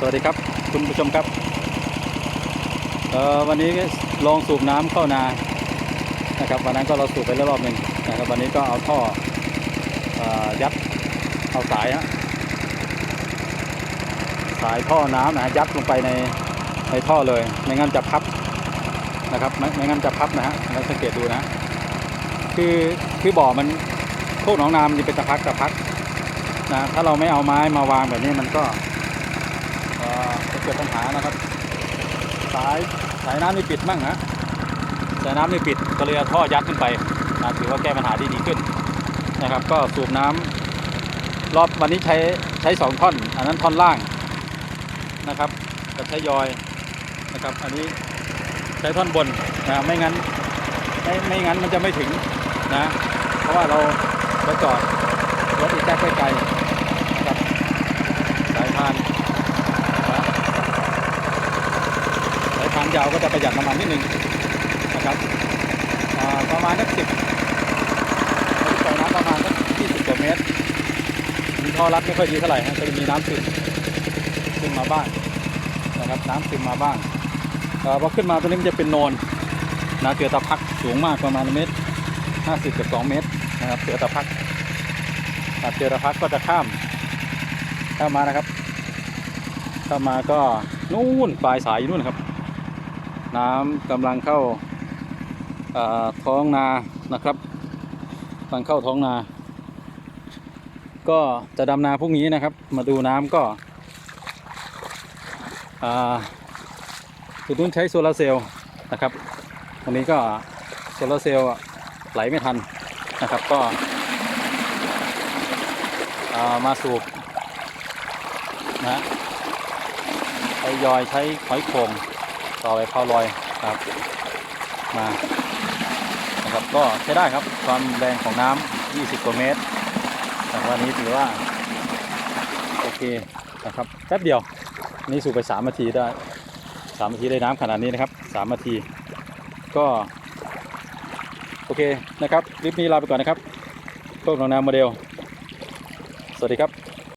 สวัสดีครับคุณผู้ชมครับวันนี้ลองสูบน้ำเข้านานะครับวันนั้นก็เราสูบไปแล้วรอบหนึ่งนะครับวันนี้ก็เอาท่ออยัดเอาสายฮะสายท่อน้ำนะฮะยัดลงไปในในท่อเลยไม่งั้นจะพับนะครับไม่ไม่งั้นจะพับนะฮะแล้วสังเกตดูนะ คือคือบ่อมันโคกหนองนามันจะเป็นตะพักตะพักนะถ้าเราไม่เอาไม้มาวางแบบนี้มันก็ เอ่อจะเกิดปัญหานะครับ สายสายน้ำไม่ปิดมั่งนะสายน้ำไม่ปิดก็เลยท่อยัดขึ้นไปนะถือว่าแก้ปัญหาได้ดีขึ้นนะครับ ก็สูบน้ำรอบวันนี้ใช้ใช้สองท่อน อันนั้นท่อนล่างนะครับกับใช้ยอยนะครับ อันนี้ใช้ท่อนบนนะไม่งั้นไม่ไม่งั้นมันจะไม่ถึงนะ เพราะว่าเราเราจอดรถอีกแค่ไกลๆนะครับสายพาน สา ยาวก็จะประหยัดน้ำมันนิดนึงนะครับประมาณสักสิบใส่น้ำประมาณสักยี่สิบกว่าเมตรมีท่อรัดไม่ค่อยดีเท่าไหร่ฮะก็จะมีน้ำซึมซึมมาบ้างนะครับน้ำซึมมาบ้างพอขึ้นมาตรงนี้มันจะเป็นโนนนะเกือตะพักสูงมากประมาณเมตรห้าสิบกับสองเมตรนะครับเกือตะพักเกือตะพักก็จะข้ามข้ามมานะครับเข้ามาก็นู่นปลายสายนู่นครับ น้ำกำลังเข้าท้องนานะครับกำลังเข้าท้องนา ก็จะดำนาพรุ่งนี้นะครับ มาดูน้ำก็จุดนู้นใช้โซลาร์เซลล์นะครับตรงนี้ก็โซลาร์เซลล์ไหลไม่ทันนะครับก็ามาสูบนะใช้ยอยใช้หอยโข่ง ต่อไปเผาลอยครับมานะครับก็ใช้ได้ครับความแรงของน้ำ20 กว่าเมตรแต่วันนี้ถือว่าโอเคนะครับแป๊บเดียวนี่สูบไป 3 นาทีได้ 3 นาทีได้น้ำขนาดนี้นะครับ 3 นาที ก็ โอเคนะครับคลิปนี้ลาไปก่อนนะครับพวกของนาโมเดล สวัสดีครับ